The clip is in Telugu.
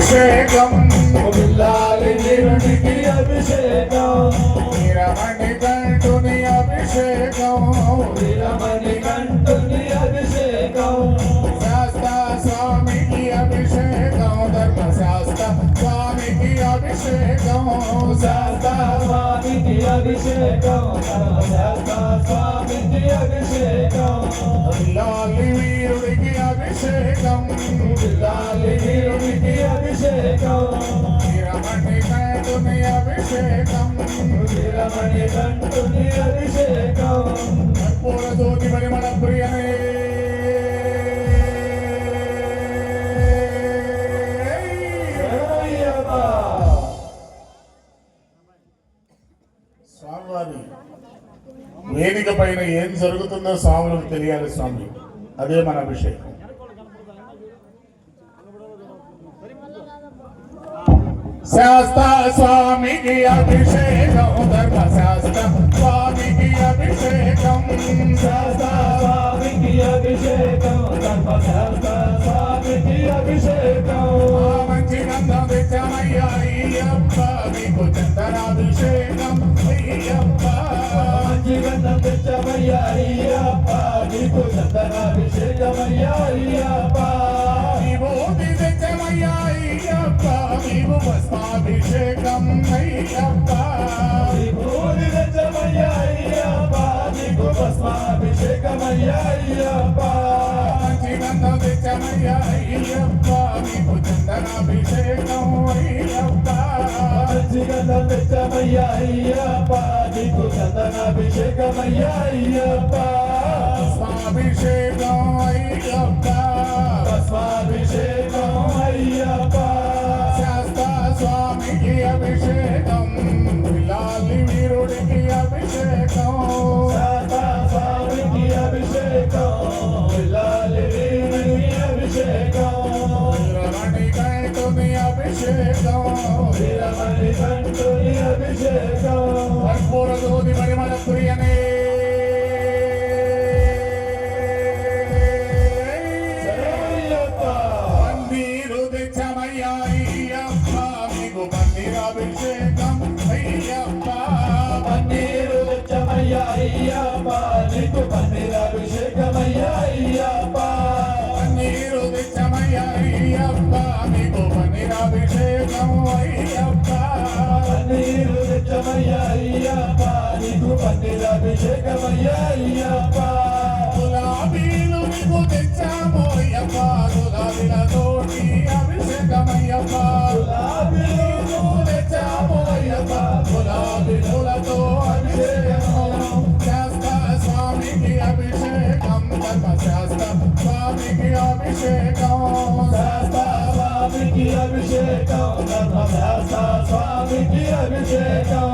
అభిషేకం. బిల్లాలి అభిషేకం. వీరమణి కంటుని అభిషేకం. వీరమణి కంటుని అభిషేకం శాస్త్ర స్వామికి అభిషేకం ధర్మశాస్త్ర స్వామికి అభిషేకం. శాస్త్ర స్వామికి అభిషేకం స్వామికి అభిషేకం లాలి వీరుడికి అభిషేకం అభిషేకం కంటుని అభిషేకం కంటుని అభిషేకం. స్వామివారి వేదిక పైన ఏం జరుగుతుందో స్వాములకు తెలియాలి స్వామి. అదే మన అభిషేకం. శాస్త్ర స్వామికి అభిషేకం ధర్మ ధర్మశాస్త్ర స్వామికి అభిషేకం. శాస్త్ర స్వామికి అభిషేకం ధర్మ ధర్మశాస్త్ర స్వామికి అభిషేకం. మంచి గంధం తెచ్చామయ్యా అయ్యప్ప మీకు చందనాభిషేకం. గంధం అయ్యప్ప నీకు చందనాభిషేకమయ్యా అయ్యప్ప విభూతి తెచ్చామయ్యా అయ్యప్ప భస్మాభిషేకం అయ్యప్ప అయ్యప్ప నీకు భస్మాభిషేకమయ్యా అయ్యప్ప. గంధం తెచ్చామయ్యా అయ్యప్ప మీకు చందనాభిషేకం అయ్యప్ప. గంధం తెచ్చమయ్యా అయ్యప్ప నీకు అయ్యప్ప. భస్మాభిషేకం అయ్యప్ప. అభిషేకం వీరమణి కంటుని అభిషేకం కర్పూర జ్యోతి పరిమళ ప్రియనే శరణయ్యప్ప. పన్నీరు పూలతో అభిషేకం శాస్త్ర స్వామికి అభిషేకం స్వామికి అభిషేకం. ధర్మశాస్త్ర స్వామికి అభిషేకం.